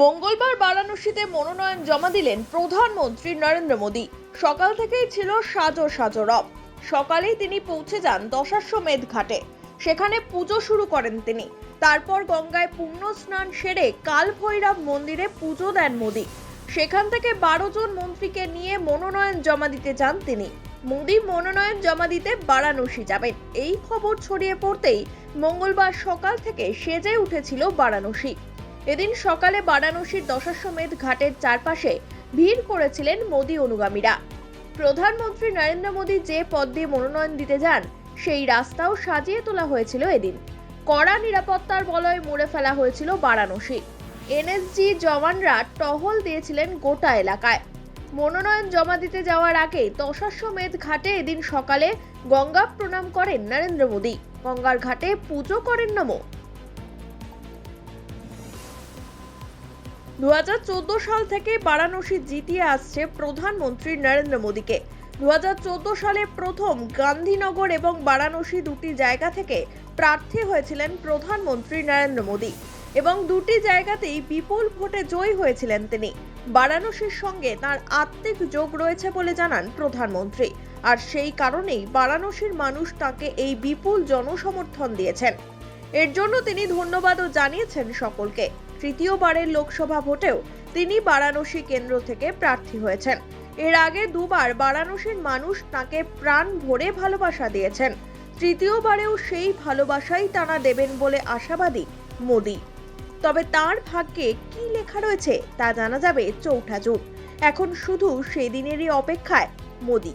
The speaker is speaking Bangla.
মঙ্গলবার বারাণসীতে মনোনয়ন জমা দিলেন প্রধানমন্ত্রী নরেন্দ্র মোদী। সকাল থেকেই ছিল সাজো সাজো রব। সকালেই তিনি পৌঁছে যান দশাশ্বমেধ ঘাটে। সেখানে পুজো শুরু করেন তিনি। তারপর গঙ্গায় পুণ্য স্নান সেরে কাল ভৈরব মন্দিরে পুজো দেন মোদী। সেখান থেকে বারো জন মন্ত্রীকে নিয়ে মনোনয়ন জমা দিতে যান তিনি। মোদী মনোনয়ন জমা দিতে বারাণসী যাবেন। এই খবর ছড়িয়ে পড়তেই মঙ্গলবার সকাল থেকে সেজে উঠেছিল বারাণসী। এদিন সকালে বারাণসীর দশাশ্বমেধ ঘাটের চারপাশে ভিড় করেছিলেন মোদী অনুগামীরা। প্রধানমন্ত্রী নরেন্দ্র মোদী যে পদ দিয়ে মনোনয়ন দিতে যান, সেই রাস্তাও সাজিয়ে তোলা হয়েছিল এদিন। কড়া নিরাপত্তার বলয় মুড়ে ফেলা হয়েছিল বারাণসী। এনএসজি জওয়ানরা টহল দিয়েছিলেন গোটা এলাকায়। মনোনয়ন জমা দিতে যাওয়ার আগে দশাশ্বমেধ ঘাটে এদিন সকালে গঙ্গা প্রণাম করেন নরেন্দ্র মোদী। গঙ্গার ঘাটে পুজো করেন নমো। দু হাজার চোদ্দ সাল থেকে বারাণসী জিতিয়ে আসছে প্রধানমন্ত্রী নরেন্দ্র মোদীকে। দুহাজার চোদ্দ সালে প্রথম গান্ধীনগর এবং বারাণসী দুটি জায়গা থেকে প্রার্থী হয়েছিলেন প্রধানমন্ত্রী নরেন্দ্র মোদী এবং দুটি জায়গাতেই বিপুল ভোটে জয়ী হয়েছিলেন তিনি। বারাণসীর সঙ্গে তার আত্মিক যোগ রয়েছে বলে জানান প্রধানমন্ত্রী। আর সেই কারণেই বারাণসীর মানুষ তাকে এই বিপুল জনসমর্থন দিয়েছেন। এর জন্য তিনি ধন্যবাদও জানিয়েছেন সকলকে। তৃতীয়বারের লোকসভা ভোটেও তিনি বারাণসী কেন্দ্র থেকে প্রার্থী হয়েছেন। এর আগে দুবার বারাণসীর মানুষ তাকে প্রাণ ভরে ভালোবাসা দিয়েছেন। তৃতীয়বারেও সেই ভালোবাসাই তারা দেবেন বলে আশাবাদী মোদী। তবে তার ভাগ্যে কি লেখা রয়েছে তা জানা যাবে চৌঠা জুন। এখন শুধু সেদিনেরই অপেক্ষায় Modi.